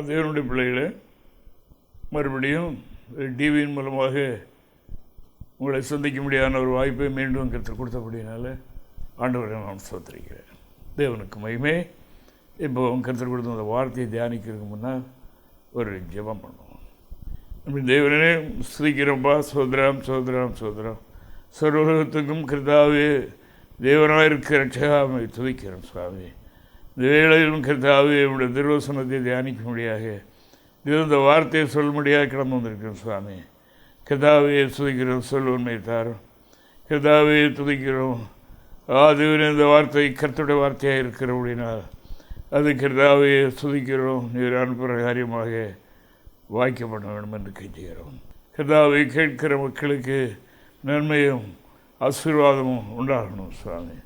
அன்பான தேவனுடைய பிள்ளைகளே மறுபடியும் டிவியின் மூலமாக உங்களை சந்திக்க முடியாத ஒரு வாய்ப்பை மீண்டும் கற்று கொடுத்தபடினால ஆண்டவரை நான் சோத்திருக்கிறேன் தேவனுக்கு மகிமை. இப்போ கருத்து கொடுத்த அந்த வார்த்தையை தியானிக்கிறதுக்கு முன்னால் ஒரு ஜெபம் பண்ணுவோம். நம்ம தேவனே ஸ்துதிக்கிறோம்ப்பா சோதரம் சோதரம் சோதரம். சர்வலகத்துக்கும் கிருதாவே தேவனாக இருக்கிற ரட்சகாமை துதிக்கிறோம் சுவாமி. இந்த வேளையிலும் கர்த்தாவே திருவசனத்தை தியானிக்கும்படியாக இது இந்த வார்த்தையை சொல்லும்படியாக கடந்து வந்திருக்கிறோம் சுவாமி. கர்த்தாவே துதிக்கிறோம் சொல் உண்மை தாரும். கர்த்தாவே துதிக்கிறோம். ஆதேவன் இந்த வார்த்தை கர்த்தருடைய வார்த்தையாக இருக்கிறபடினால் அது கர்த்தாவே துதிக்கிறோம். நீர் அனுப்புகிற காரியமாக வாய்க்கப்பட வேண்டும் என்று கேட்டுகிறோம். கர்த்தாவை கேட்கிற மக்களுக்கு நன்மையும் ஆசீர்வாதமும் உண்டாகணும் சுவாமி.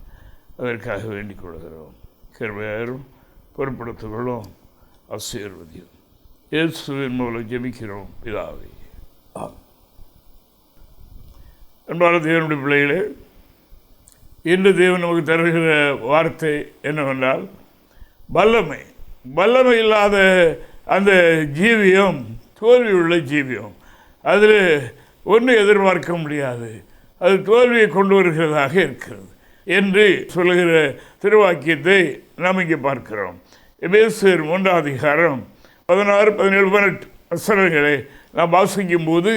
அதற்காக வேண்டிக் கொள்கிறோம். கிருபையாரும் பொருட்படுத்துகளும் ஆசீர்வதியும். இயேசுவின் மூலம் ஜெபிக்கிறோம். இதாவே ஆம். அன்பான தேவனுடைய பிள்ளைகளே இன்று தேவன் நமக்கு தருகிற வார்த்தை என்னவென்றால் வல்லமை. வல்லமை இல்லாத அந்த ஜீவியம் தோல்வி உள்ள ஜீவியம் அதில் ஒன்றும் எதிர்பார்க்க முடியாது. அது தோல்வியை கொண்டு வருகிறதாக இருக்கிறது. என்று சொல்லுகிற திருவாக்கியத்தை நாம் இங்கே பார்க்கிறோம். எபேசியர் மூன்றாம் அதிகாரம் பதினாறு பதினேழு பதினெட்டு வசனங்களை நாம் வாசிக்கும் போது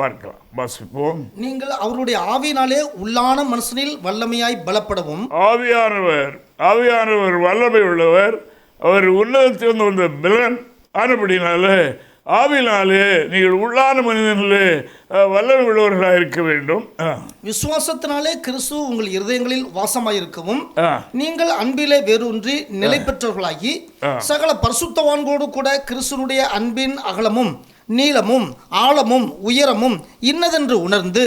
பார்க்கலாம். வாசிப்போம். நீங்கள் அவருடைய ஆவியினாலே உள்ளான மனுஷனில் வல்லமையாய் பலப்படவும். ஆவியானவர் ஆவியானவர் வல்லமை உள்ளவர். அவர் உன்னதத்திலிருந்து வந்த பிலன் ஆனபடினால ஆவினாலே நீங்கள் உள்ளான அஹ், வல்லமை உள்ளவர்களாக இருக்க வேண்டும். விசுவாசத்தினாலே கிறிஸ்து உங்கள் இருதயங்களில் வாசமாயிருக்கவும் நீங்கள் அன்பிலே வேரூன்றி நிலை பெற்றவர்களாகி. சகல பரிசுத்தவான்களோடு கூட கிறிஸ்துனுடைய அன்பின் அகலமும் நீளமும் ஆழமும் உயரமும் இன்னதென்று உணர்ந்து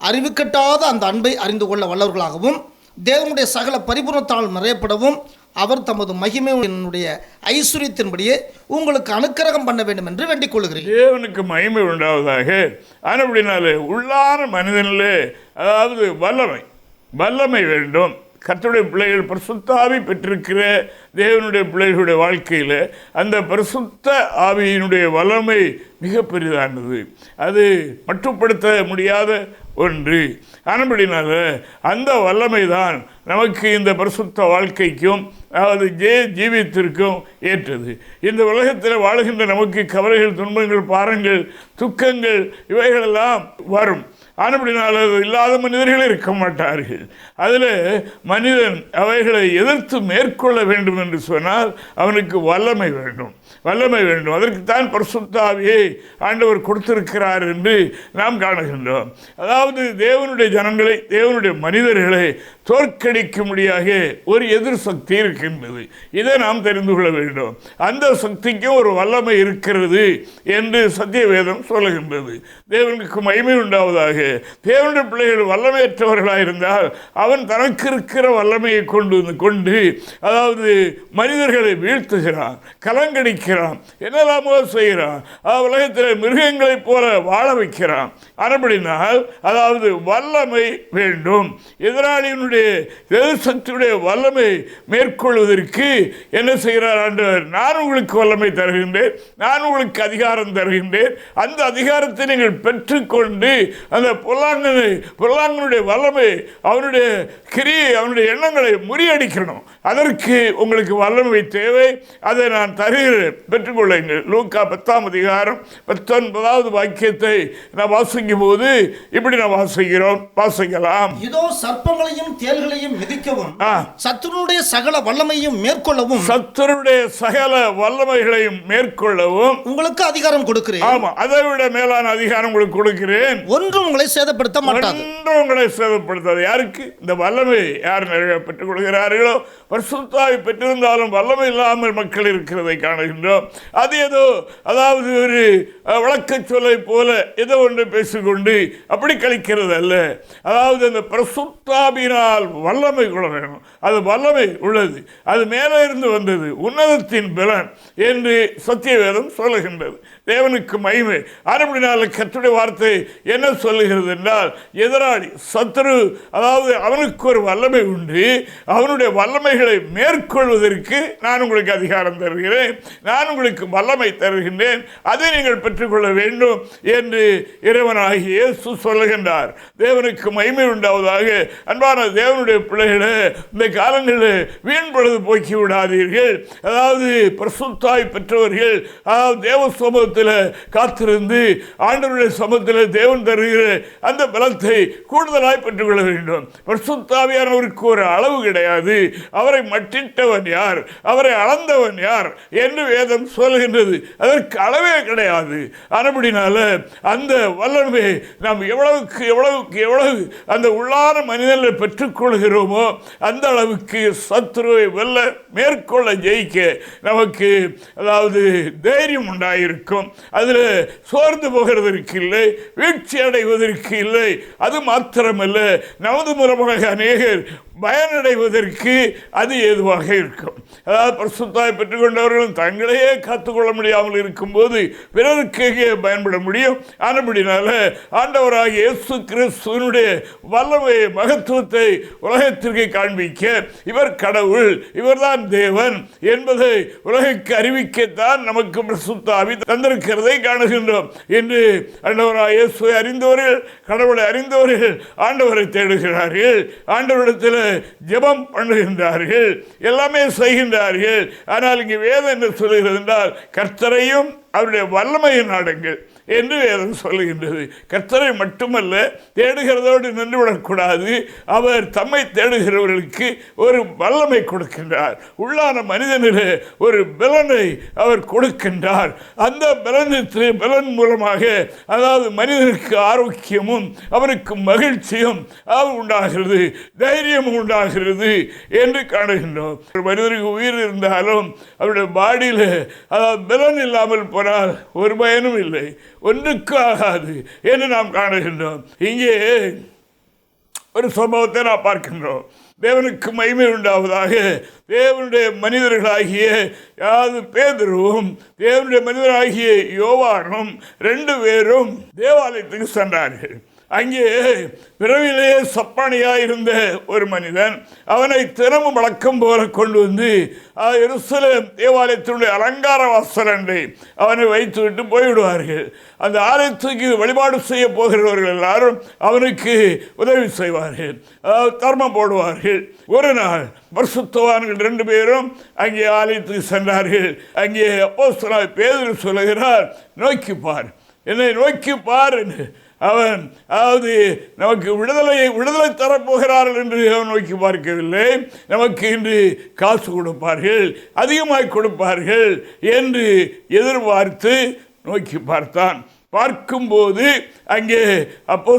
அறிவுக்கட்டாத அந்த அன்பை அறிந்து கொள்ள வல்லவர்களாகவும் தேவனுடைய சகல பரிபூர்ணத்தால் நிறையப்படவும் அவர் தமது மகிமையினுடைய ஐஸ்வர்யத்தின்படியே உங்களுக்கு அனுக்கிரகம் பண்ண வேண்டும் என்று வேண்டிக் கொள்கிறேன். தேவனுக்கு மகிமை உண்டாவதாக. ஆனால் அப்படின்னாலே உள்ளான மனிதனிலே அதாவது வல்லமை வல்லமை வேண்டும். கர்த்தருடைய பிள்ளைகள் பரிசுத்தாவி பெற்றிருக்கிற தேவனுடைய பிள்ளைகளுடைய வாழ்க்கையில் அந்த பரிசுத்த ஆவியினுடைய வல்லமை மிக பெரிதானது அது மட்டுப்படுத்த முடியாத ஒன்று. ஆனபடினால அந்த வல்லமை தான் நமக்கு இந்த பரிசுத்த வாழ்க்கைக்கும் அதாவது ஜே ஜீவித்திற்கும் ஏற்றது. இந்த உலகத்தில் வாழுகின்ற நமக்கு கவலைகள் துன்பங்கள் பாரங்கள் துக்கங்கள் இவைகளெல்லாம் வரும். ஆனபடினால் அது இல்லாத மனிதர்கள் இருக்க மாட்டார்கள். அதில் மனிதன் அவைகளை எதிர்த்து மேற்கொள்ள வேண்டும் என்று சொன்னால் அவனுக்கு வல்லமை வேண்டும். வல்லமை வேண்டும். அதற்குத்தான் பரிசுத்தாவியை ஆண்டவர் கொடுத்திருக்கிறார் என்று நாம் காணுகின்றோம். அதாவது தேவனுடைய ஜனங்களை தேவனுடைய மனிதர்களை தோற்கடிக்கும்படியாக ஒரு எதிர் சக்தி இருக்கின்றது. இதை நாம் தெரிந்து கொள்ள வேண்டும். அந்த சக்திக்கும் ஒரு வல்லமை இருக்கிறது என்று சத்திய வேதம் சொல்லுகின்றது. தேவனுக்கு மகிமை உண்டாவதாக. தேவனுடைய பிள்ளைகள் வல்லமையற்றவர்களாக இருந்தால் அவன் தனக்கு இருக்கிற வல்லமையை கொண்டு வந்து கொண்டு அதாவது மனிதர்களை வீழ்த்துகிறான் கலங்கடிக்கிறான் என்னெல்லாமோ செய்கிறான். உலகத்தில் மிருகங்களைப் போல வாழ வைக்கிறான். அறபடினால் அதாவது வல்லமை வேண்டும். எதிராளியினுடைய எதிர்சக்தியுடைய வல்லமை மேற்கொள்வதற்கு என்ன செய்கிறார் ஆண்டவர்? நான் உங்களுக்கு வல்லமை தருகின்றேன் நான் உங்களுக்கு அதிகாரம் தருகின்றேன். அந்த அதிகாரத்தை நீங்கள் பெற்றுக்கொண்டு அந்த பொல்லாங்கனை பொல்லாங்கனுடைய வல்லமை அவனுடைய கிரியை அவனுடைய எண்ணங்களை முறியடிக்கணும். அதற்கு உங்களுக்கு வல்லமை தேவை. அதை நான் தருகிறேன். பெற்றுக்கொள்ளுங்கள். லூக்கா பத்தாம் அதிகாரம் பத்தொன்பதாவது வாக்கியத்தை நான் வாசிக்கும் போது இப்படி நான் வாசிக்கிறோம். வாசிக்கலாம். இதோ சர்ப்பங்களையும் தேள்களையும் மிதிக்கவும். சத்துருடைய சகல வல்லமையும் மேற்கொள்ளவும் சத்துருடைய சகல வல்லமைகளையும் மேற்கொள்ளவும் உங்களுக்கு அதிகாரம் கொடுக்கிறேன். ஆமா அதை விட மேலான அதிகாரம் உங்களுக்கு கொடுக்கிறேன். ஒன்றும் உங்களை சேதப்படுத்த மாட்டாது. ஒன்றும் உங்களை சேதப்படுத்தாது. யாருக்கு? இந்த வல்லமை யார் நிறைய பெற்றுக் கொள்கிறார்களோ பரிசுத்தாவை பெற்றிருந்தாலும் வல்லமை இல்லாமல் மக்கள் இருக்கிறதை காணுகின்றோம். அது ஏதோ அதாவது ஒரு விளக்கச் சொல்லை போல ஏதோ ஒன்று பேசிக்கொண்டு அப்படி கழிக்கிறது அல்ல அதாவது அந்த பிரசுத்தாபினால் வல்லமை கொள்ள வேணும் அது வல்லமை உள்ளது. அது மேலே இருந்து வந்தது. உன்னதத்தின் பலன் என்று சத்தியவேதம் சொல்லுகின்றது. தேவனுக்கு மகிமை. அப்படினால கற்றுடைய வார்த்தை என்ன சொல்லுகிறது என்றால் எதிராளி சத்துரு அதாவது அவனுக்கு ஒரு வல்லமை உண்டு. அவனுடைய வல்லமைகளை மேற்கொள்வதற்கு நான் உங்களுக்கு அதிகாரம் தருகிறேன். நான் உங்களுக்கு வல்லமை தருகின்றேன். அதை நீங்கள் பெற்றுக்கொள்ள வேண்டும் என்று இறைவனாகியே இயேசு சொல்லுகின்றார். தேவனுக்கு மகிமை உண்டாவதாக. அன்பான தேவனுடைய பிள்ளைகளை இந்த காலங்களில் வீண் பொழுது போக்கி விடாதீர்கள் அதாவது பிரசுத்தாய் பெற்றவர்கள் அதாவது தேவ சமூகத்தில் காத்திருந்து ஆண்டவருடைய சமூகத்தில் தேவன் தருகிற அந்த பலத்தை கூடுதலாய் பெற்றுக்கொள்ள வேண்டும். பிரசுத்தாவியானவருக்கு ஒரு அளவு கிடையாது. அவரை மட்டிட்டவன் யார்? அவரை அளந்தவன் யார்? என்று வேதம் சொல்கின்றது அதற்கு அளவே கிடையாது. அதுபடினால அந்த வல்லமை நாம் எவ்வளவுக்கு எவ்வளவுக்கு எவ்வளவு அந்த உள்ளான மனிதனில் பெற்றுக்கொள்கிறோமோ அந்த அளவுக்கு சத்ருவை வெல்ல மேற்கொள்ள ஜெயிக்க நமக்கு அதாவது தைரியம் உண்டாயிருக்கும். அதில் சோர்ந்து போகிறதற்கு இல்லை வீழ்ச்சி அடைவதற்கு இல்லை. அது மாத்திரமல்ல நமது மூலமாக அநேகர் பயனடைவதற்கு அது ஏதுவாக இருக்கும். அதாவது பிரசுத்தாய் பெற்றுக்கொண்டவர்களும் தங்களையே காத்துக்கொள்ள முடியாமல் இருக்கும்போது பிறருக்கு பயன்பட முடியும்? ஆனபடினால ஆண்டவராக இயேசு கிறிஸ்துவனுடைய வல்லமையை மகத்துவத்தை உலகத்திற்கு காண்பிக்க இவர் கடவுள் இவர்தான் தேவன் என்பதை உலகுக்கு அறிவிக்கத்தான் நமக்கு பிரசுத்தாவி தந்திருக்கிறதை காணுகின்றோம். என்று ஆண்டவராக இயேசுவை அறிந்தவர்கள் கடவுளை அறிந்தவர்கள் ஆண்டவரை தேடுகிறார்கள். ஆண்டவரிடத்தில் ஜெபம் பண்ணுகின்றார்கள். எல்லாமே செய்கின்றார்கள். ஆனால் இங்கே வேதம் என்ன சொல்கிறது என்றால் கர்த்தரையும் அவருடைய வல்லமையை நாடுங்கள். என்று வேதம் சொல்லுகின்றது. கர்த்தரை மட்டுமல்ல தேடுகிறதோடு நின்றுவிடக்கூடாது. அவர் தம்மை தேடுகிறவர்களுக்கு ஒரு வல்லமை கொடுக்கின்றார். உள்ளான மனிதனிலே ஒரு பலனை அவர் கொடுக்கின்றார். அந்த பலனத்தில் பலன் மூலமாக அதாவது மனிதனுக்கு ஆரோக்கியமும் அவனுக்கு மகிழ்ச்சியும் அதாவது உண்டாகிறது தைரியமும் உண்டாகிறது என்று காணுகின்றோம். ஒரு மனிதனுக்கு உயிர் இருந்தாலும் அவருடைய பாடியில் அதாவது பலன் இல்லாமல் போனால் ஒரு பயனும் இல்லை. ஒன்றுக்கு ஆகாது என்று நாம் காணுகின்றோம். இங்கே ஒரு சம்பவத்தை நாம் பார்க்கின்றோம். தேவனுக்கு மகிமை உண்டாவதாக தேவனுடைய மனிதர்களாகிய யாவது பேதருவும் தேவனுடைய மனிதராகிய யோவானும் ரெண்டு பேரும் தேவாலயத்துக்கு சென்றார்கள். அங்கே பிறவிலேயே சப்பானியாக இருந்த ஒரு மனிதன் அவனை தினமும் வழக்கம் போல கொண்டு வந்து அஹ், எருசலேம் தேவாலயத்தினுடைய அலங்கார வாசலண்டை அவனை வைத்துவிட்டு போய்விடுவார்கள். அந்த ஆலயத்துக்கு வழிபாடு செய்ய போகிறவர்கள் எல்லாரும் அவனுக்கு உதவி செய்வார்கள். தர்மம் போடுவார்கள். ஒரு நாள் பரிசுத்தவான்கள் ரெண்டு பேரும் அங்கே ஆலயத்துக்கு சென்றார்கள். அங்கே அப்போ பேதர் சொல்லுகிறார் நோக்கி பார். என்னை நோக்கி பார் என்று அவன் அதாவது நமக்கு விடுதலையை விடுதலை தரப்போகிறார்கள் என்று அவன் நோக்கி பார்க்கவில்லை. நமக்கு இன்று காசு கொடுப்பார்கள் அதிகமாக கொடுப்பார்கள் என்று எதிர்பார்த்து நோக்கி பார்த்தான். பார்க்கும்போது அங்கே அப்போ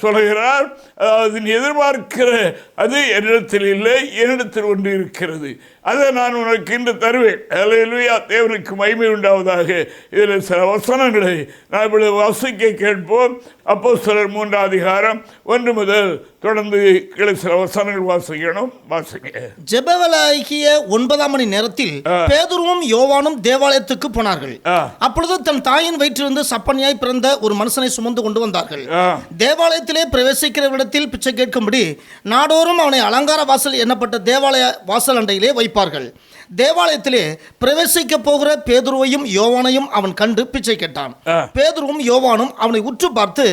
சொல்லுகிறார் அதாவது நீ எதிர்பார்க்கிற அது என்னிடத்தில் இல்லை என்னிடத்தில் ஒன்று இருக்கிறது. அதை நான் உனக்கு இன்று தருவேன். அல்லேலூயா தேவனுக்கு மகிமை உண்டாவதாக. இதில் சில வசனங்களை நான் இப்பொழுது வாசிக்க கேட்போம். அப்போ சிலர் மூன்றாம் அதிகாரம் ஒன்று முதல் தொடர்ந்து கீழே சில வசனங்கள் வாசிக்கணும். வாசிக்க ஜெபவலாகிய ஒன்பதாம் மணி நேரத்தில் பேதுருவும் யோவானும் தேவாலயத்துக்கு போனார்கள். அப்பொழுது தன் தாயின் வயிற்றிலிருந்து சப்பனியாய் பிறந்த ஒரு மனுஷனை சுமந்து கொண்டு வந்தார்கள். தேவாலயத்திலே பிரவேசிக்கிற இடத்தில் பிச்சை கேட்கும்படி நாடோறும் அவனை அலங்கார வாசல் எண்ணப்பட்ட தேவாலய வாசல் அண்டையிலே வைப்பார்கள் தேவாலயத்திலே பிரவேசிக்க போகிற பேதுருவையும் யோவானையும் அவன் கண்டு பிச்சை கேட்டான். பேதுருவும் யோவானும் அவனை உற்று பார்த்து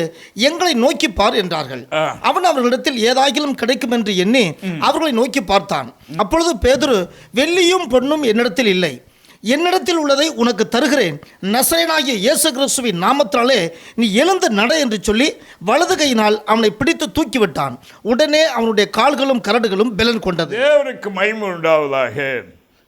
எங்களை நோக்கி பார் என்றார்கள். அவன் அவர்களிடத்தில் ஏதாகிலும் கிடைக்கும் என்று எண்ணி அவர்களை நோக்கி பார்த்தான். அப்பொழுது பேதுரு வெள்ளியும் பொன்னும் என்னிடத்தில் இல்லை. என்னிடத்தில் உள்ளதை உனக்கு தருகிறேன். நசரேனாகிய இயேசு கிறிஸ்துவின் நாமத்தினாலே நீ எழுந்து நட என்று சொல்லி வலது கையினால் அவனை பிடித்து தூக்கிவிட்டான். உடனே அவனுடைய கால்களும் கரடுகளும் பெலன் கொண்டது. தேவனுக்கு மகிமை உண்டாவதாக.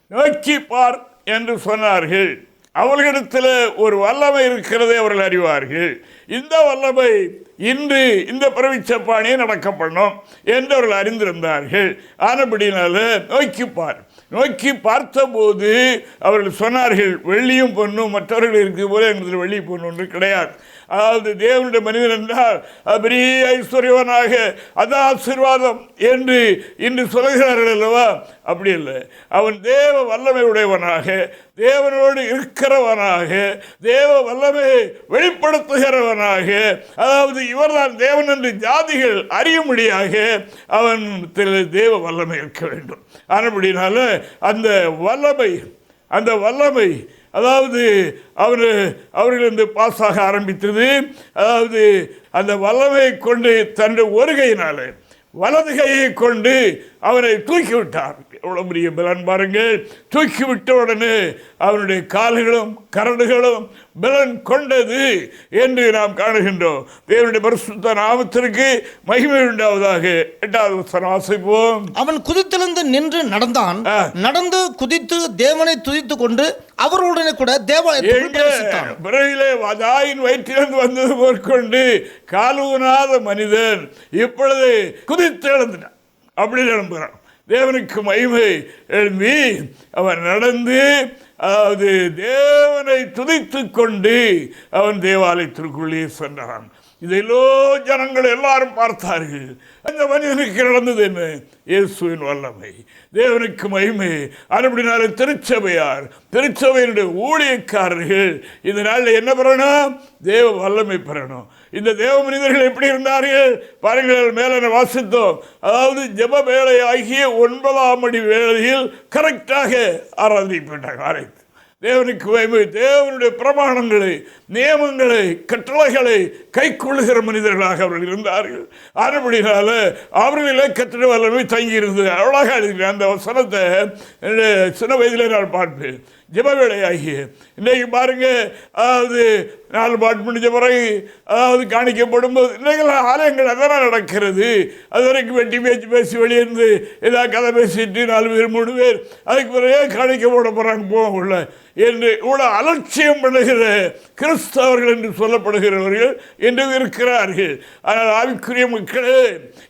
நோக்கி பார் என்று சொன்னார்கள். அவர்களிடத்தில் ஒரு வல்லமை இருக்கிறதை அவர்கள் அறிவார்கள். இந்த வல்லமை இன்று இந்த பிரவிச்சப்பாணியை நடக்கப்படணும் என்று அவர்கள் அறிந்திருந்தார்கள். ஆனபடினால நோக்கி பார். நோக்கி பார்த்தபோது அவர்கள் சொன்னார்கள் வெள்ளியும் பொண்ணும் மற்றவர்கள் இருக்குது போல எங்களுக்கு வெள்ளி பொண்ணு ஒன்று கிடையாது. அதாவது தேவனுடைய மனிதன் என்றால் பெரிய ஐஸ்வர்யவனாக அது ஆசீர்வாதம் என்று இன்று சொல்கிறார்கள் அல்லவா? அப்படி இல்லை. அவன் தேவ வல்லமை உடையவனாக தேவனோடு இருக்கிறவனாக தேவ வல்லமையை வெளிப்படுத்துகிறவனாக அதாவது இவர்தான் தேவன் என்று ஜாதிகள் அறியும்படியாக அவன் தேவ வல்லமை இருக்க வேண்டும். ஆனபடினால அந்த வல்லமை அந்த வல்லமை அதாவது அவர் அவர்கள் இந்த பாஸாக ஆரம்பித்தது. அதாவது அந்த வல்லமையை கொண்டு தன்னுடைய ஒருகையினாலே வலது கையை கொண்டு அவனை தூக்கி விட்டார் எவ்வளவு பெரிய பலன் பாருங்கள். தூக்கி விட்ட உடனே அவனுடைய கால்களும் கரடுகளும் பலன் கொண்டது என்று நாம் காணுகின்றோம். தேவனுடைய பரிசுத்த நாமத்திற்கு மகிமை உண்டாவதாக எட்டாவது வசனம் வாசிப்போம். அவன் குதித்தெழுந்து நின்று நடந்தான். நடந்து குதித்து தேவனை துதித்து கொண்டு அவர்களுடனே கூட தேவாலயத்துக்குள் எங்கே பிரவேசித்தான். பிறவிலே தாயின் வயிற்றிலிருந்து வந்தது போற்கொண்டு காலூனாத மனிதன் இப்பொழுது குதித்து எழுந்துட்டான் அப்படி எழும்புகிறான். தேவனுக்கு மகிமை எழும்பி அவன் நடந்து அதாவது தேவனை துதித்து கொண்டு அவன் தேவாலயத்திற்குள்ளே சென்றான். இதையிலோ ஜனங்கள் எல்லாரும் பார்த்தார்கள். அந்த மனிதனுக்கு நடந்தது என்ன? இயேசுவின் வல்லமை. தேவனுக்கு மகிமை. அதுபடினால திருச்சபையார் திருச்சபையினுடைய ஊழியக்காரர்கள். இந்த நாளில் என்ன பெறணும்? தேவ வல்லமை பெறணும். இந்த தேவ மனிதர்கள் எப்படி இருந்தார்கள்? பாருங்கள் மேலே வாசித்தோம். அதாவது ஜெப வேலை ஆகிய ஒன்பதாம் அடி வேளையில் கரெக்டாக ஆராதனைப்பட்டாங்க ஆராய்ச்சி தேவனுக்கு வைமை தேவனுடைய பிரமாணங்களை நியமங்களை கட்டளைகளை கைக்கொள்ளுகிற மனிதர்களாக அவர்கள் இருந்தார்கள். ஆனபடினால அவர்களே கட்டிட வல்லமை தங்கியிருந்தது. அவ்வளோ எழுதுகிறேன் அந்த வசனத்தை சின்ன வயதில் நான் பார்ப்பேன். ஜெபவேளை ஆகிய இன்றைக்கு பாருங்கள் அதாவது நாலு பாட்டு முடிஞ்ச பிறகு அதாவது காணிக்கப்படும் போது இன்றைக்கெல்லாம் ஆலயங்கள் அதெல்லாம் நடக்கிறது? அது வரைக்கும் வெட்டி பேச்சு பேசி வெளியிருந்து ஏதாவது கதை பேசிட்டு நாலு பேர் மூணு பேர் அதுக்கு பிறகு காணிக்க போட போகிறாங்க போக உள்ள என்று இவ்வளோ அலட்சியம் பண்ணுகிற கிறிஸ்தவர்கள் என்று சொல்லப்படுகிறவர்கள் என்று இருக்கிறார்கள். ஆனால் ஆவிக்குரிய மக்களே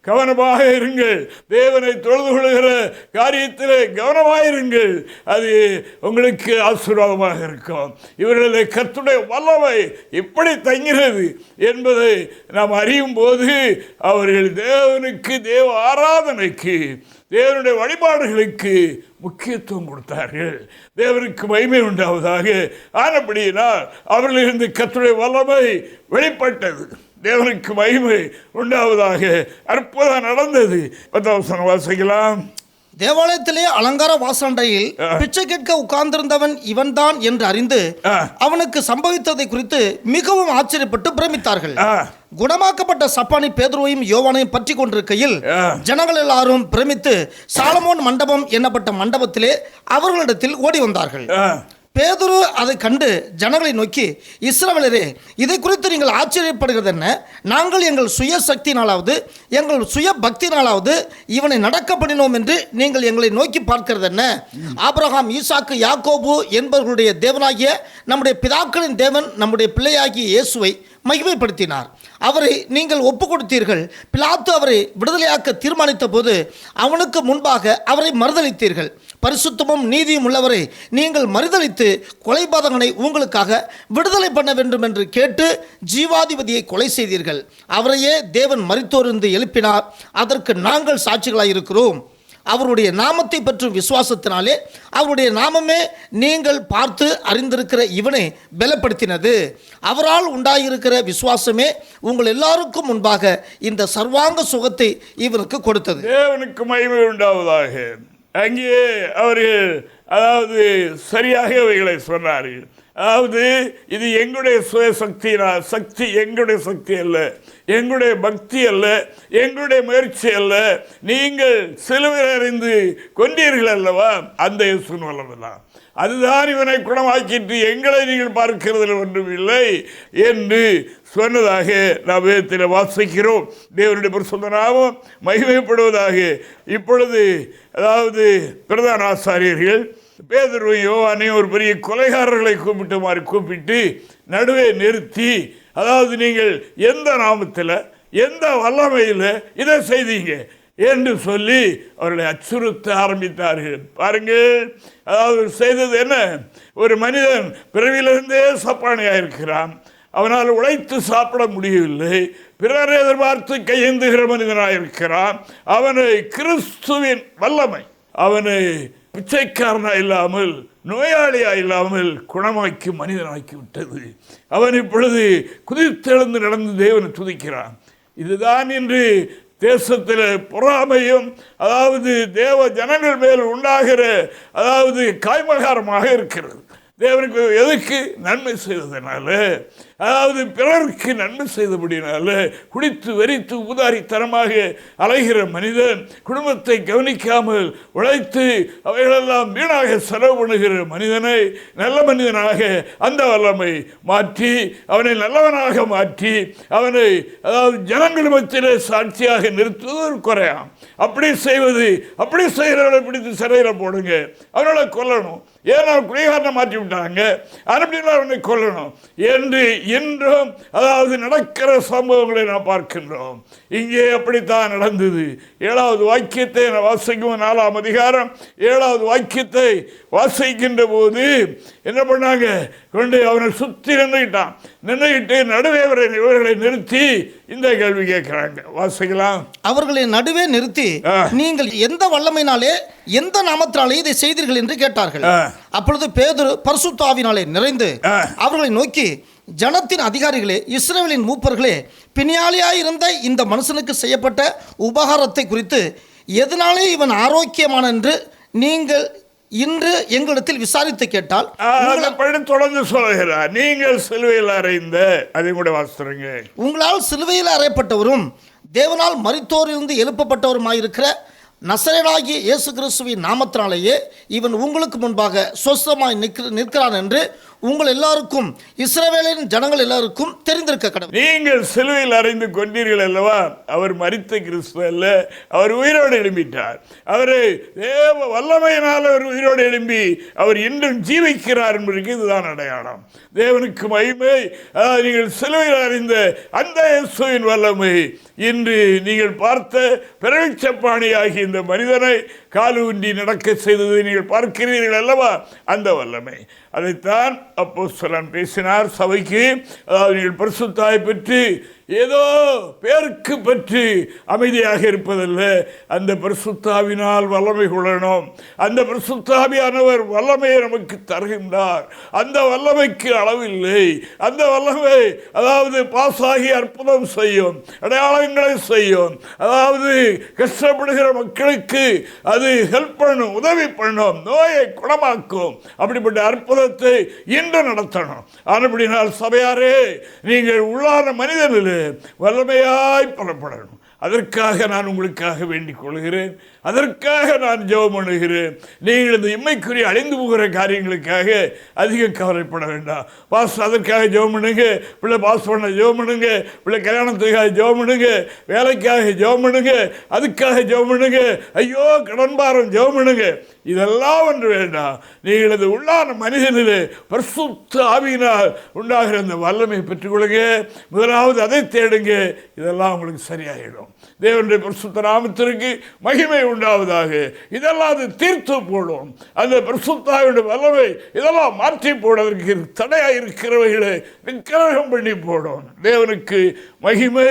கவனமாக இருங்கள். தேவனை தொழுது கொள்கிற காரியத்தில் கவனமாக இருங்கள் அது உங்களுக்கு ஆசீர்வாதமாக இருக்கும் இவர்களுடைய கத்துடைய வல்லமை எப்படி தங்கிறது என்பதை நாம் அறியும் போது அவர்கள் தேவனுக்கு தேவ ஆராதனைக்கு தேவனுடைய வழிபாடுகளுக்கு முக்கியத்துவம் கொடுத்தார்கள். தேவனுக்கு மகிமை உண்டாவதாக ஆனப்படியினால் அவர்களிருந்து கத்துடைய வல்லமை வெளிப்பட்டது. தேவனுக்கு மகிமை உண்டாவதாக அற்புதம் நடந்தது. பத்தாவசனம் வாசிக்கலாம். தேவாலயத்திலே அலங்கார வாசண்டையில் பிச்சை கேட்க உட்கார்ந்திருந்தவன் இவன்தான் என்று அறிந்து. அவனுக்கு சம்பவித்ததை குறித்து மிகவும் ஆச்சரியப்பட்டு பிரமித்தார்கள். குணமாக்கப்பட்ட சப்பானி பேதுருவையும் யோவானையும் பற்றி கொண்டிருக்கையில். ஜனங்கள் எல்லாரும் பிரமித்து சாலமோன் மண்டபம் என்னப்பட்ட மண்டபத்திலே அவர்களிடத்தில் ஓடி வந்தார்கள். பேதுரு அதை கண்டு ஜனங்களை நோக்கி இஸ்ரவேலரே இதை குறித்து நீங்கள் ஆச்சரியப்படுகிறது என்ன நாங்கள் எங்கள் சுய சக்தினாலாவது எங்கள் சுய பக்தினாலாவது இவனை நடக்க பண்ணினோம் என்று நீங்கள் எங்களை நோக்கி பார்க்கிறது என்ன ஆபிரகாம் ஈசாக்கு யாக்கோபு என்பவர்களுடைய தேவனாகிய நம்முடைய பிதாக்களின் தேவன் நம்முடைய பிள்ளையாகிய இயேசுவை மகிமைப்படுத்தினார். அவரை நீங்கள் ஒப்பு கொடுத்தீர்கள் பிலாத்து அவரை விடுதலையாக்க தீர்மானித்த போது அவனுக்கு முன்பாக அவரை மறுதளித்தீர்கள் பரிசுத்தமும் நீதியும் உள்ளவரை நீங்கள் மறுதளித்து கொலைபாதகனை உங்களுக்காக விடுதலை பண்ண வேண்டும் என்று கேட்டு ஜீவாதிபதியை கொலை செய்தீர்கள். அவரையே தேவன் மறித்தோருந்து எழுப்பினார். அதற்கு நாங்கள் சாட்சிகளாக இருக்கிறோம். அவருடைய நாமத்தை பற்றும் விசுவாசத்தினாலே அவருடைய நாமமே நீங்கள் பார்த்து அறிந்திருக்கிற இவனை பலப்படுத்தினது. அவரால் உண்டாயிருக்கிற விசுவாசமே உங்கள் எல்லாருக்கும் முன்பாக இந்த சர்வாங்க சுகத்தை இவருக்கு கொடுத்தது. தேவனுக்கு மகிமை உண்டாவதாக. அங்கே அவர்கள் அதாவது சரியாக இவைகளை சொன்னார்கள். அதாவது இது எங்களுடைய சுய சக்தி சக்தி எங்களுடைய சக்தி அல்ல. எங்களுடைய பக்தி அல்ல. எங்களுடைய முயற்சி அல்ல. நீங்கள் சிலுவையில் அறிந்து கொண்டீர்கள் அல்லவா? அந்த இயேசுன்னு வல்லமைதான். அதுதான் இவனை குணமாக்கிட்டு எங்களை நீங்கள் பார்க்கிறதில் ஒன்றும் இல்லை என்று சொன்னதாக நாம் வேதத்தில் வாசிக்கிறோம். தேவனுடைய பரிசுத்த மகிமைப்படுவதாக இப்பொழுது அதாவது பிரதான ஆசாரியர்கள் பேதரும் யோவானையும் ஒரு பெரிய கொலைகாரர்களை கூப்பிட்டுமாறு கூப்பிட்டு நடுவே நிறுத்தி அதாவது நீங்கள் எந்த நாமத்தில் எந்த வல்லமையில் இதை செய்தீங்க? என்று சொல்லி அவர்களை அச்சுறுத்த ஆரம்பித்தார்கள். பாருங்கள் அதாவது செய்தது என்ன? ஒரு மனிதன் பிறவிலிருந்தே சப்பானியாக இருக்கிறான் அவனால் உழைத்து சாப்பிட முடியவில்லை. பிறரை எதிர்பார்த்து கையெழுந்துகிற மனிதனாக இருக்கிறான் அவனை கிறிஸ்துவின் வல்லமை. அவனை பிச்சைக்காரனாக இல்லாமல் நோயாளியாக இல்லாமல் குணமாக்கி மனிதனாக்கி விட்டது. அவன் இப்பொழுது குதித்தெழுந்து நடந்து தேவனை துதிக்கிறான். இதுதான் இன்று தேசத்தில் பொறாமையும் அதாவது தேவ ஜனங்கள் மேல் உண்டாகிற அதாவது காய்மகாரமாக இருக்கிறது. தேவனுக்கு எதுக்கு நன்மை செய்வதனால அதாவது பிறருக்கு நன்மை செய்தபடினால குடித்து வெறித்து ஊதாரித்தனமாக அலைகிற மனிதன் குடும்பத்தை கவனிக்காமல் உழைத்து அவைகளெல்லாம் வீணாக செலவு பண்ணுகிற மனிதனை நல்ல மனிதனாக அந்த வல்லமை மாற்றி அவனை நல்லவனாக மாற்றி அவனை அதாவது ஜனங்கள் சாட்சியாக நிறுத்துவது ஒரு குறையாம். அப்படி செய்வது அப்படி செய்கிறவனை பிடித்து சிறையில் போடுங்க. அவனை கொல்லணும். ஏன்னா குடிகாரனை மாற்றி விட்டாங்க. அனுப்பினால் அவனை கொல்லணும். என்று இன்றும் அதாவது நடக்கிற சம்பவங்களை நாம் பார்க்கின்றோம். இங்கே அப்படித்தான் நடந்தது. ஏழாவது வாக்கியத்தை நான் வாசிக்கும் நாலாம் அதிகாரம் ஏழாவது வாக்கியத்தை வாசிக்கின்ற போது என்ன பண்ணாங்க? கொண்டு அவனை சுற்றி நின்றுக்கிட்டான் நின்றுக்கிட்டு நடுவே அவரை இவர்களை நிறுத்தி இந்த கேள்வி கேட்குறாங்க. வாசிக்கலாம். அவர்களை நடுவே நிறுத்தி. நீங்கள் எந்த வல்லமையினாலே எந்த நாமத்தினாலே இதை செய்தீர்கள் என்று கேட்டார்கள். அப்பொழுது பேதுரு பரிசுத்தாவினாலே நிறைந்து. அவர்களை நோக்கி ஜனத்தின் அதிகாரிகளே இஸ்ரவேலின் மூப்பர்களே பிணியாளியாய் இருந்த இந்த மனுஷனுக்கு செய்யப்பட்ட உபகாரத்தை குறித்து எதனாலே இவன் ஆரோக்கியமான என்று நீங்கள் இன்று எங்களிடத்தில் விசாரித்து கேட்டால் தொடர்ந்து சொல்கிறார் நீங்கள் சிலுவையில் அறைந்த அதை கூட வாசித்துருங்க. உங்களால் சிலுவையில் அறையப்பட்டவரும் தேவனால் மரித்தோரிலிருந்து எழுப்பப்பட்டவருமாயிருக்கிற நசரேனாகிய இயேசு கிறிஸ்துவின் நாமத்தினாலேயே இவன் உங்களுக்கு முன்பாக சொஸ்தமாய் நிற்க நிற்கிறான் என்று உங்கள் எல்லாருக்கும் இஸ்ரவேலின் ஜனங்கள் எல்லாருக்கும் தெரிந்திருக்க கடவுள். நீங்கள் சிலுவையில் அறிந்து கொண்டீர்கள் அல்லவா? அவர் மரித்த கிறிஸ்துவ அல்ல அவர் உயிரோடு எழும்பிட்டார். அவரை தேவ வல்லமையினால் அவர் உயிரோடு எழும்பி அவர் இன்றும் ஜீவிக்கிறார் என்பதற்கு இதுதான் அடையாளம். தேவனுக்கு மகிமை. நீங்கள் சிலுவையில் அறிந்த அந்த இயேசுவின் வல்லமை இன்று நீங்கள் பார்த்த பிறவிச்சப்பாணி ஆகிய இந்த மனிதனை காலூன்றி நடக்க செய்ததை நீங்கள் பார்க்கிறீர்கள் அல்லவா? அந்த வல்லமை. அதைத்தான் அப்போ பேசினார் சபைக்கு. அதாவது நீங்கள் பரிசுத்தாய் பெற்று ஏதோ பேருக்கு பற்றி அமைதியாக இருப்பதல்ல. அந்த பரிசுத்தாவினால் வல்லமை கொள்ளணும். அந்த பரிசுத்தாவியானவர் வல்லமையை நமக்கு தருகின்றார். அந்த வல்லமைக்கு அளவில்லை. அந்த வல்லமை அதாவது பாசாகி அற்புதம் செய்யும் அடையாளங்களை செய்யும். அதாவது கஷ்டப்படுகிற மக்களுக்கு அது ஹெல்ப் பண்ணும் உதவி பண்ணும் நோயை குணமாக்கும். அப்படிப்பட்ட அற்புதத்தை இன்று நடத்தணும். அப்படினால் சபையாரே நீங்கள் உள்ளான மனிதனில் வல்லமையாய் புறப்படணும் அதற்காக நான் உங்களுக்காக வேண்டிக் கொள்கிறேன். அதற்காக நான் ஜெபம் பண்ணுகிறேன். நீங்கள் இந்த இம்மைக்குரிய அழிந்து போகிற காரியங்களுக்காக அதிக கவலைப்பட வேண்டாம். பாஸ் அதற்காக ஜெபம் பண்ணுங்க. பிள்ளை பாஸ் பண்ண ஜெபம் பண்ணுங்க. பிள்ளை கல்யாணத்துக்காக ஜெபம் பண்ணுங்க. வேலைக்காக ஜெபம் பண்ணுங்க. அதுக்காக ஜெபம் பண்ணுங்க. ஐயோ கடன் பாரம் ஜெபம் பண்ணுங்க. இதெல்லாம் ஒன்று வேண்டாம் நீங்களது உள்ளான மனிதனிலே பரிசுத்த ஆவியினால் உண்டாகிற அந்த வல்லமை பெற்றுக்கொள்ளுங்க. முதலாவது அதை தேடுங்க. இதெல்லாம் உங்களுக்கு சரியாகிடும் தேவனுடைய பரிசுத்த நாமத்திற்கு மகிமை உண்டாவதாக. இதெல்லாம் அது தீர்த்து போடும். அந்த பரிசுத்தாவினுடைய வல்லமை இதெல்லாம் மாற்றி போடுவதற்கு தடையாக இருக்கிறவைகளை விக்கிரகம் பண்ணி போடும். தேவனுக்கு மகிமை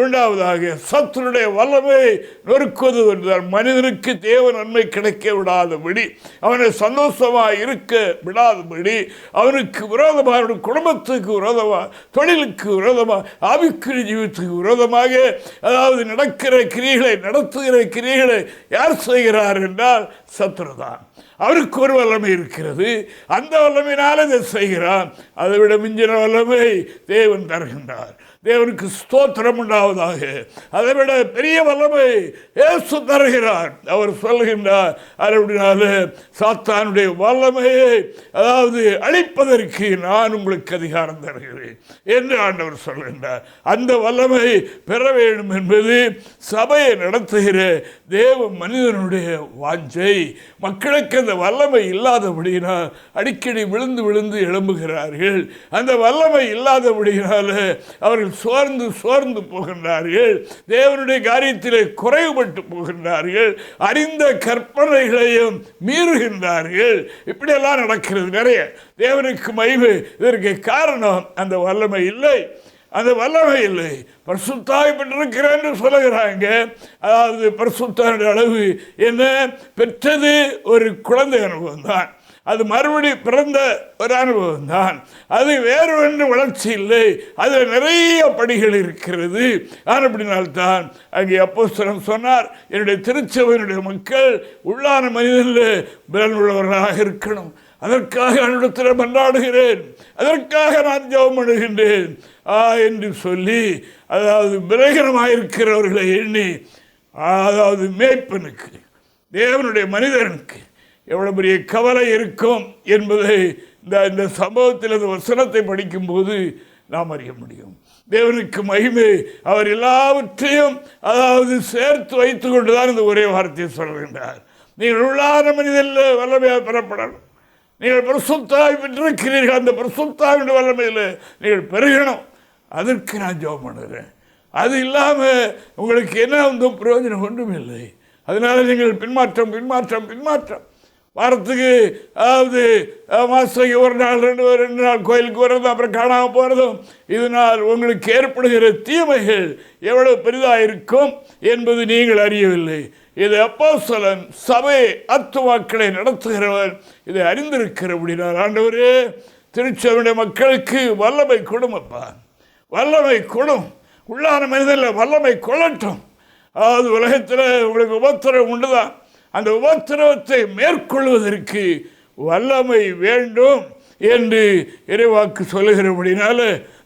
உண்டாவதாக. சத்துருடைய வல்லமை நொறுக்குவது என்றால் மனிதனுக்கு தேவ நன்மை கிடைக்க விடாதபடி அவனை சந்தோஷமாக இருக்க விடாதபடி அவனுக்கு விரோதமாக அவனுடைய குடும்பத்துக்கு விரோதமாக தொழிலுக்கு விரோதமாக ஆவிக்குரிய ஜீவத்துக்கு விரோதமாக அதாவது நடக்கிற கிரியைகளை நடத்துகிற கிரியைகளை யார் செய்கிறார் என்றால் சத்துருதான். அவருக்கு ஒரு வல்லமை இருக்கிறது. அந்த வல்லமையினால் இதை செய்கிறான். அதை விட மிஞ்சின வல்லமை தேவன் தருகின்றார். தேவனுக்கு ஸ்தோத்திரம் உண்டாவதாக அதை விட பெரிய வல்லமை ஏசு தருகிறார். அவர் சொல்கின்றார் அப்படினால சாத்தானுடைய வல்லமையை அதாவது அழிப்பதற்கு நான் உங்களுக்கு அதிகாரம் தருகிறேன். என்று ஆண்டவர் சொல்கின்றார் அந்த வல்லமை பெற வேண்டும் என்பது சபையை நடத்துகிற தேவ மனிதனுடைய வாஞ்சை. மக்களுக்கு அந்த அந்த வல்லமை இல்லாதபடியினால் அடிக்கடி விழுந்து விழுந்து எழும்புகிறார்கள். அந்த வல்லமை இல்லாதபடியினால அவர்கள் சோர்ந்து சோர்ந்து போகின்றார்கள். தேவனுடைய காரியத்திலே குறைவுபட்டு போகின்றார்கள். அறிந்த கற்பனைகளையும் மீறுகின்றார்கள். இப்படியெல்லாம் நடக்கிறது நிறைய. தேவனுக்கு மைவு இதற்கு காரணம் அந்த வல்லமை இல்லை. அந்த வல்லமை இல்லை. பரிசுத்தாய் என்று சொல்லுகிறாங்க. அதாவது பரிசுத்தானுடைய அளவு என்ன? பெற்றது ஒரு குழந்தை அனுபவம் தான் அது மறுபடி பிறந்த ஒரு அனுபவம் தான். அது வேறு ஒன்று வளர்ச்சி இல்லை. அதில் நிறைய படிகள் இருக்கிறது. அப்படினால்தான் அங்கே அப்போஸ்தலன் சொன்னார் என்னுடைய திருச்சபையினுடைய மக்கள் உள்ளான மனிதனில் பலன் உள்ளவர்களாக இருக்கணும். அதற்காக என்னிடத்தில் மன்றாடுகிறேன். அதற்காக நான் ஜெபம் பண்ணுகின்றேன். ஆ என்று சொல்லி அதாவது விலகனமாயிருக்கிறவர்களை எண்ணி அதாவது மேய்ப்பனுக்கு தேவனுடைய மனிதனுக்கு எவ்வளவு பெரிய கவலை இருக்கும் என்பதை இந்த இந்த சம்பவத்தில் இந்த வசனத்தை படிக்கும்போது நாம் அறிய முடியும். தேவனுக்கு மகிமை அவர் எல்லாவற்றையும் அதாவது சேர்த்து வைத்துக்கொண்டு தான் இந்த ஒரே வார்த்தையை சொல்கின்றார். நீங்கள் உள்ளான மனிதனில் வல்லமையாக பெறப்படணும். நீங்கள் பிரசுத்தாய் பெற்றிருக்கிறீர்கள் அந்த பிரசுத்தாவின் வல்லமையில் நீங்கள் பெருகணும். அதற்கு நான் ஜோம் பண்ணுறேன் அது இல்லாமல் உங்களுக்கு என்ன வந்து பிரயோஜனம் ஒன்றும் இல்லை. அதனால் நீங்கள் பின்மாற்றம் பின்மாற்றம் பின்மாற்றம். வாரத்துக்கு அதாவது மாதத்துக்கு ஒரு நாள் ரெண்டு ரெண்டு நாள் கோயிலுக்கு வர்றதும் அப்புறம் காணாமல் போகிறதும் இதனால் உங்களுக்கு ஏற்படுகிற தீமைகள் எவ்வளவு பெரிதாக இருக்கும் என்பது நீங்கள் அறியவில்லை. இது அப்போஸ்தலன் சபை அத்துவாக்களை நடத்துகிறவர் இதை அறிந்திருக்கிறபடினார் ஆண்டவரே திருச்சபையுடைய மக்களுக்கு வல்லமை கொடுமப்பா வல்லமை கொடும். உள்ளான மனிதனில் வல்லமை கொள்ளட்டும். அதாவது உலகத்தில் உங்களுக்கு உபத்திரம் உண்டுதான். அந்த உபத்திரவத்தை மேற்கொள்வதற்கு வல்லமை வேண்டும் என்று இறைவாக்கு சொல்லுகிறபடினால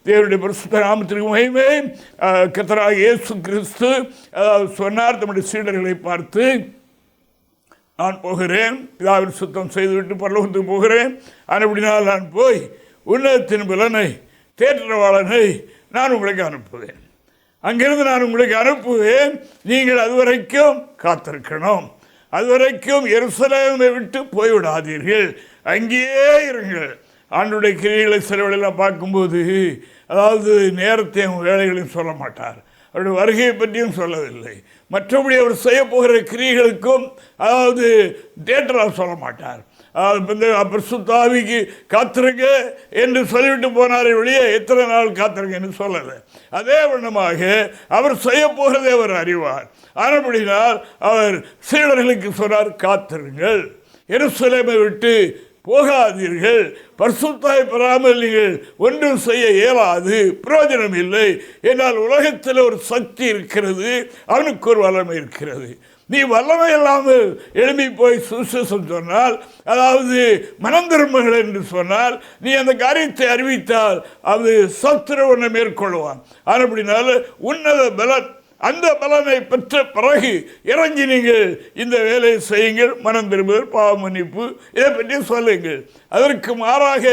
தேவனுடைய பரிசுத்த நாமத்திற்கு மகிமை. கத்தராக இயேசு கிறிஸ்து அதாவது சொன்னார் தம்முடைய சீடர்களை பார்த்து நான் போகிறேன் பிதாவின் சுத்தம் செய்துவிட்டு பல்லவத்துக்கு போகிறேன். அப்படினால் நான் போய் உன்னதத்தின் பலனை தேற்றவாளனை நான் உங்களுக்கு அனுப்புவேன். அங்கிருந்து நான் உங்களுக்கு அனுப்புவேன். நீங்கள் அதுவரைக்கும் காத்திருக்கணும். அதுவரைக்கும் எருசலேமை விட்டு போய்விடாதீர்கள். அங்கேயே இருங்கள். ஆண்டுடைய கிரிகளை சிலவெல்லாம் பார்க்கும்போது அதாவது நேரத்தையும் வேலைகளையும் சொல்ல மாட்டார். அவருடைய வருகையை பற்றியும் சொல்லவில்லை. மற்றபடி அவர் செய்ய போகிற கிரியைகளுக்கும் அதாவது டேட்டராக சொல்ல மாட்டார். அதாவது இந்த பரிசுத்தாவிக்கு காத்திருங்க என்று சொல்லிவிட்டு போனாரே வெளியே எத்தனை நாள் காத்திருங்க என்று சொல்லலை. அதே வண்ணமாக அவர் செய்ய போகிறதை அவர் அறிவார். ஆனபடினால் அவர் சீடர்களுக்கு சொன்னார் காத்திருங்கள். எருசலேமை விட்டு போகாதீர்கள். பர்சுத்தாய் பெறாமல் நீங்கள் ஒன்றும் செய்ய இயலாது. பிரயோஜனம் இல்லை. என்னால் உலகத்தில் ஒரு சக்தி இருக்கிறது. அவனுக்கு ஒரு வல்லமை இருக்கிறது. நீ வல்லமை இல்லாமல் எழுப்பி போய் சுசேஷம் சொன்னால் அதாவது மனந்திரும்புகள் என்று சொன்னால் நீ அந்த காரியத்தை அறிவித்தால் அது சத்துரு உன்னை மேற்கொள்வான். அப்படினால உன்னத பலன் அந்த பலனை பெற்ற பிறகு இறங்கி நீங்கள் இந்த வேலையை செய்யுங்கள் மனம் திரும்புதல் பாவ மன்னிப்பு இதை பற்றி சொல்லுங்கள். அதற்கு மாறாக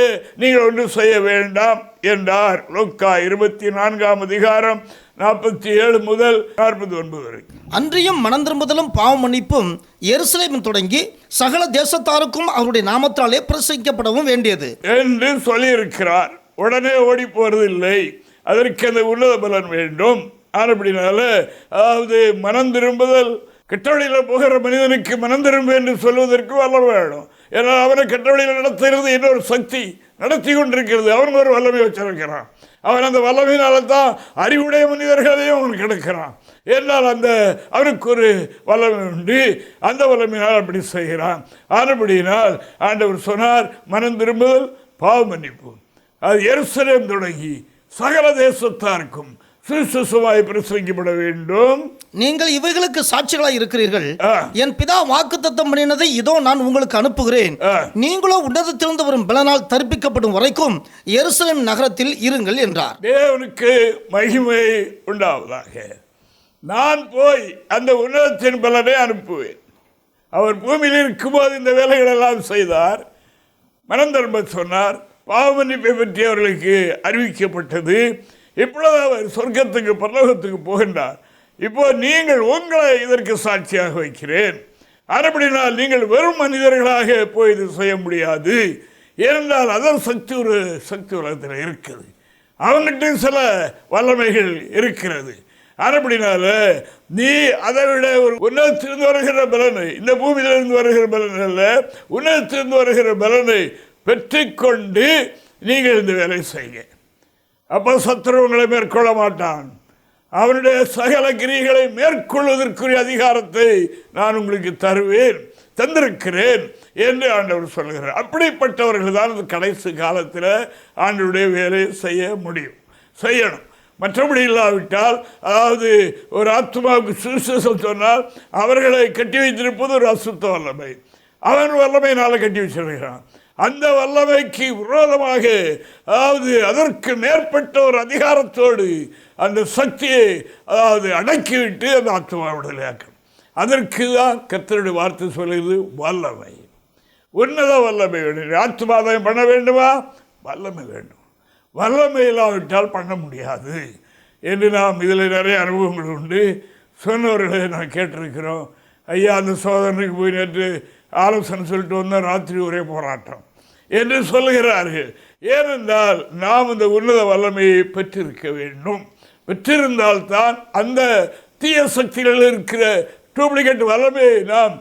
நீங்கள் ஒன்றும் செய்ய வேண்டாம் என்றார். லோக்கா இருபத்தி நான்காம் அதிகாரம் நாற்பத்தி ஏழு முதல் நாற்பத்தி ஒன்பது வரை. அன்றியும் மனம் திரும்புதலும் பாவ மன்னிப்பும் எருசலேமில் தொடங்கி சகல தேசத்தாருக்கும் அவருடைய நாமத்தாலே பிரசவிக்கப்படவும் வேண்டியது. என்று சொல்லியிருக்கிறார். உடனே ஓடி போவதில்லை அதற்கு அந்த உன்னத பலன் வேண்டும். ஆனப்படினால அதாவது மனம் திரும்புதல் கெட்டவழியில் போகிற மனிதனுக்கு மனம் திரும்பு என்று சொல்வதற்கு வல்லமை வேணும். ஏன்னா அவனை கெட்டவழியில் நடத்துகிறது இன்னொரு சக்தி நடத்தி கொண்டிருக்கிறது. அவன் ஒரு வல்லமை வச்சிருக்கிறான். அவன் அந்த வல்லமையினால தான் அறிவுடைய மனிதர்களையும் அவன் கிடைக்கிறான். என்னால் அந்த அவனுக்கு ஒரு வல்லமை உண்டு. அந்த வல்லமையினால் அப்படி செய்கிறான். ஆனபடியினால் ஆண்டவர் சொன்னார் மனம் திரும்புதல் பாவ மன்னிப்பு. அது எருசலேம் தொடங்கி சகல தேசத்தாருக்கும் சுவிசேஷமாய் பிரசங்கிக்கப்பட வேண்டும். நீங்கள் இவைகளுக்கு சாட்சிகளாய் இருக்கிறீர்கள். என் பிதா வாக்குத்தத்தம் பண்ணினதை இதோ நான் உங்களுக்கு அனுப்புகிறேன். நீங்களோ உன்னதத்திலிருந்து வரும் பலனால் தரிப்பிக்கப்படும் வரைக்கும் எருசலேம் நகரத்தில் இருங்கள் என்றார். தேவனுக்கு மகிமை உண்டாவதாக. நான் போய் அந்த உன்னதத்தின் பலனை அனுப்புவேன். அவர் பூமியில் இருக்கும்போது இந்த வேலைகள் எல்லாம் செய்தார். மனம் திரும்ப சொன்னார். பாவமன்னிப்பை பற்றி அவர்களுக்கு அறிவிக்கப்பட்டது. இப்பொழுது அவர் சொர்க்கத்துக்கு பரலோகத்துக்கு போகின்றார். இப்போ நீங்கள் உங்களை இதற்கு சாட்சியாக வைக்கிறேன். அறப்படினால் நீங்கள் வெறும் மனிதர்களாக போய் இது செய்ய முடியாது. ஏனென்றால் அதர் சக்தி ஒரு சக்தி உலகத்தில் இருக்குது. அவங்ககிட்ட சில வல்லமைகள் இருக்கிறது. அப்படினால நீ அதை விட ஒரு உன்னதத்திலிருந்து வருகிற பலனை இந்த பூமியிலிருந்து வருகிற பலன் அல்ல உன்னதத்திலிருந்து வருகிற பலனை பெற்றுக்கொண்டு நீங்கள் இந்த வேலை செய்யுங்க அப்போ சத்துருவங்களை மேற்கொள்ள மாட்டான். அவனுடைய சகல கிரிகளை மேற்கொள்வதற்குரிய அதிகாரத்தை நான் உங்களுக்கு தருவேன் தந்திருக்கிறேன் என்று ஆண்டவர் சொல்கிறார் அப்படிப்பட்டவர்கள் தான் இந்த கடைசி காலத்தில் ஆண்டவருடைய வேலையை செய்ய முடியும் செய்யணும். மற்றபடி இல்லாவிட்டால் அதாவது ஒரு ஆத்மாவுக்கு சுவிசேஷம் சொன்னால் அவர்களை கட்டி வைத்திருப்பது ஒரு அசுத்த வல்லமை. அவன் வல்லமையினால் கட்டி வச்சிருக்கிறான். அந்த வல்லமைக்கு விரோதமாக அதாவது அதற்கு மேற்பட்ட ஒரு அதிகாரத்தோடு அந்த சக்தியை அதாவது அடக்கிவிட்டு அந்த ஆத்மா விடுதலையாக்கணும் அதற்கு தான் கத்தருடைய வார்த்தை சொல்லுகிறது வல்லமை. உன்னத வல்லமை வேண்டும் ஆத்மாதயம் பண்ண வேண்டுமா? வல்லமை வேண்டும் வல்லமை இல்லாவிட்டால் பண்ண முடியாது என்று நாம் இதில் நிறைய அனுபவங்கள் உண்டு. சொன்னவர்களை நான் கேட்டிருக்கிறோம். ஐயா அந்த சோதனைக்கு போய் நேற்று ஆலோசனை சொல்லிட்டு வந்தால் ராத்திரி ஒரே போராட்டம். என்று சொல்கிறார்கள் ஏனென்றால் நாம் இந்த உன்னத வல்லமையை பெற்றிருக்க வேண்டும். பெற்றிருந்தால்தான் அந்த தீய சக்திகளில் இருக்கிற டூப்ளிகேட் வல்லமையை நாம்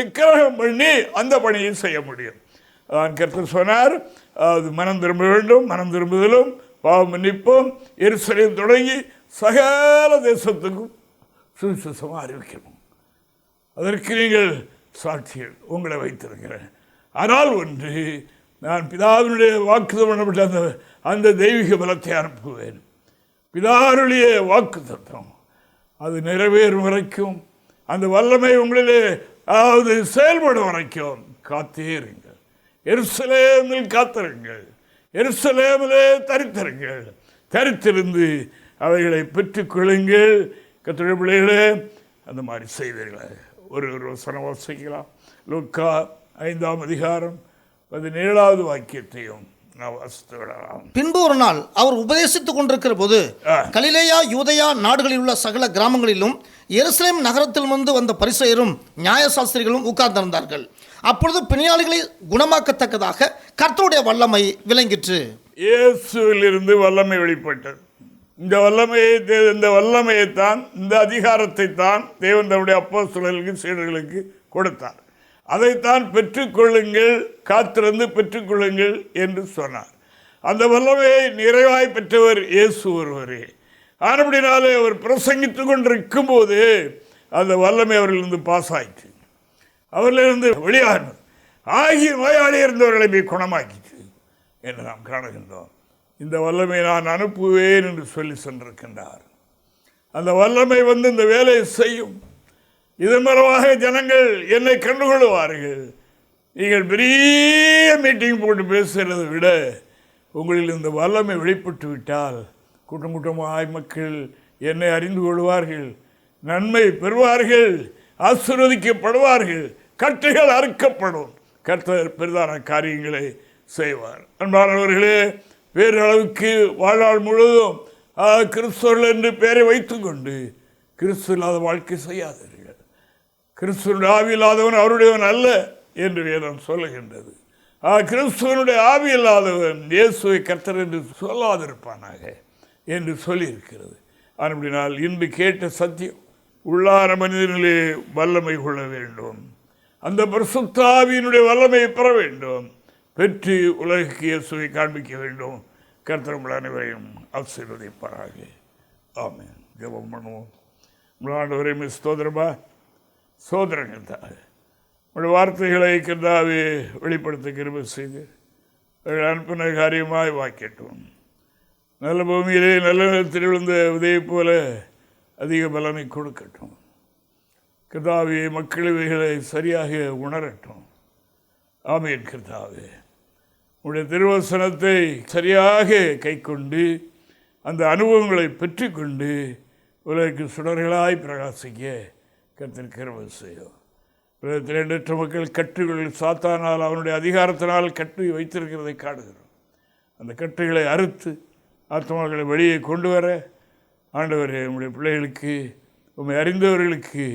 நிக்கிரகம் பண்ணி அந்த பணியை செய்ய முடியும். அதான் சொன்னார் அது மனம் திரும்ப வேண்டும் மனம் திரும்புதலும் பாவம் மன்னிப்போம். எரிசலையும் தொடங்கி சகல தேசத்துக்கும் சுவிசேஷமாக அறிவிக்கணும். அதற்கு நீங்கள் சாட்சிகள் உங்களை வைத்திருக்கிறேன். ஆனால் ஒன்று நான் பிதாவினுடைய வாக்குதம் பண்ணப்பட்ட அந்த அந்த தெய்வீக பலத்தை அனுப்புவேன். பிதாருடைய வாக்கு தத்துவம் அது நிறைவேறும் வரைக்கும் அந்த வல்லமை உங்களிலே அதாவது செயல்படும் வரைக்கும் காத்தே இருங்கள் எருசலேமில் காத்திருங்கள். எருசலேமிலே தரித்திருங்கள். தரித்திருந்து அவைகளை பெற்றுக்கொள்ளுங்கள் கத்திர பிள்ளைகளே அந்த மாதிரி செய்வீர்கள். ஒரு ஒரு வசனம் வாசிக்கலாம். லுக்கா ஐந்தாம் அதிகாரம் பதினேழாவது வாக்கியத்தையும் பின்பு ஒரு நாள் அவர் உபதேசித்துக் கொண்டிருக்கிற போது. கலிலேயா யூதயா நாடுகளில் உள்ள சகல கிராமங்களிலும் எருசலேம் நகரத்தில் வந்து வந்த பரிசெயரும் நியாயசாஸ்திரிகளும் உட்கார்ந்திருந்தார்கள். அப்பொழுது பிணியாளிகளை குணமாக்கத்தக்கதாக கர்த்தருடைய வல்லமை விளங்கிற்று. இயேசுவிலிருந்து வல்லமை வெளிப்பட்டது. இந்த வல்லமையை இந்த வல்லமையைத்தான் இந்த அதிகாரத்தை தான் தேவன் தம்முடைய அப்போஸ்தலர்களுக்கு சீடர்களுக்கு கொடுத்தார். அதைத்தான் பெற்றுக்கொள்ளுங்கள் காத்திருந்து பெற்றுக்கொள்ளுங்கள் என்று சொன்னார். அந்த வல்லமையை நிறைவாய் பெற்றவர் இயேசு ஒருவரே. ஆனப்படினாலே அவர் பிரசங்கித்து கொண்டிருக்கும் போது அந்த வல்லமை அவர்களிருந்து பாஸ் ஆயிற்று அவர்களிருந்து வெளியானது. ஆகிய நோயாளி இருந்தவர்களை போய் குணமாக்கிச்சு என்று நாம் காணுகின்றோம். இந்த வல்லமை நான் அனுப்புவேன் என்று சொல்லி சென்றிருக்கின்றார். அந்த வல்லமை வந்து இந்த வேலையை செய்யும். இதன் மூலமாக ஜனங்கள் என்னை கண்டுகொள்வார்கள் நீங்கள் பெரிய மீட்டிங் போட்டு பேசுகிறதை விட உங்களில் இந்த வல்லமை வெளிப்பட்டு விட்டால் கூட்டம் கூட்டமாய் மக்கள் என்னை அறிந்து கொள்வார்கள் நன்மை பெறுவார்கள் ஆசீர்வதிக்கப்படுவார்கள் கட்டுகள் அறுக்கப்படும். கர்த்தர் பெரிதான காரியங்களை செய்வார். அன்பானவர்களே பேரளவுக்கு வாழ்நாள் முழுவதும் கிறிஸ்தவர்கள் என்று பெயரை வைத்துக்கொண்டு கிறிஸ்து இல்லாத வாழ்க்கை செய்யாது கிறிஸ்துவனுடைய ஆவி இல்லாதவன் அவருடையவன் அல்ல என்று வேதம் சொல்லுகின்றது. ஆ, கிறிஸ்துவனுடைய ஆவி இல்லாதவன் இயேசுவை கர்த்தர் என்று சொல்லாதிருப்பானாக என்று சொல்லியிருக்கிறது. அப்படினால் இன்று கேட்ட சத்தியம் உள்ளார மனிதனிலே வல்லமை கொள்ள வேண்டும். அந்த பிரசுத்தாவியினுடைய வல்லமையை பெற வேண்டும். பெற்று உலகுக்கு இயேசுவை காண்பிக்க வேண்டும். கர்த்தர் உங்கள் அனைவரையும் ஆசீர்வதிப்பாராக. ஆமே ஜெபம் பண்ணுவோம். உங்கள் ஆண்டவரை சோதரர்கள் தான் உங்கள் வார்த்தைகளை கர்த்தாவே வெளிப்படுத்த கிருப செய்து உங்கள் அனுப்பின காரியமாய் வாக்கட்டும். நல்ல பூமியிலே நல்ல நிலத்தில் விழுந்த உதவி போல அதிக பலனை கொடுக்கட்டும். கிருதாவே மக்கள் இவைகளை சரியாக உணரட்டும். ஆமீன் கிருதாவே உடைய திருவசனத்தை சரியாக கைக்கொண்டு அந்த அனுபவங்களை பெற்றுக்கொண்டு உலகிற்கு சுடர்களாய் பிரகாசிக்க கர்த்தர் கிருபை செய்யும். உலகத்தில் எண்ணற்ற மக்கள் கட்டுகள் சாத்தானால் அவனுடைய அதிகாரத்தினால் கட்டு வைத்திருக்கிறதை காடுகிறோம். அந்த கட்டுகளை அறுத்து ஆத்மாக்களை வெளியே கொண்டு வர ஆண்டவரே நம்முடைய பிள்ளைகளுக்கு உம்மை அறிந்தவர்களுக்கு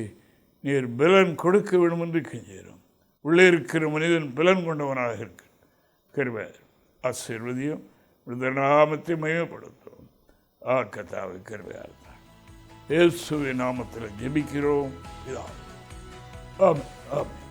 நீர் பலன் கொடுக்க வேண்டும் என்று கெஞ்சுகிறோம். உள்ளே இருக்கிற மனிதன் பலன் கொண்டவனாக இருக்க கிருபை ஆசீர்வதியும் நாமத்தை மயப்படுத்தும் ஆ கத்தாவை கருவையால் இயேசுவி நாமத்தில் ஜெபிக்கிறோம். இதா ஆமென் ஆமென்.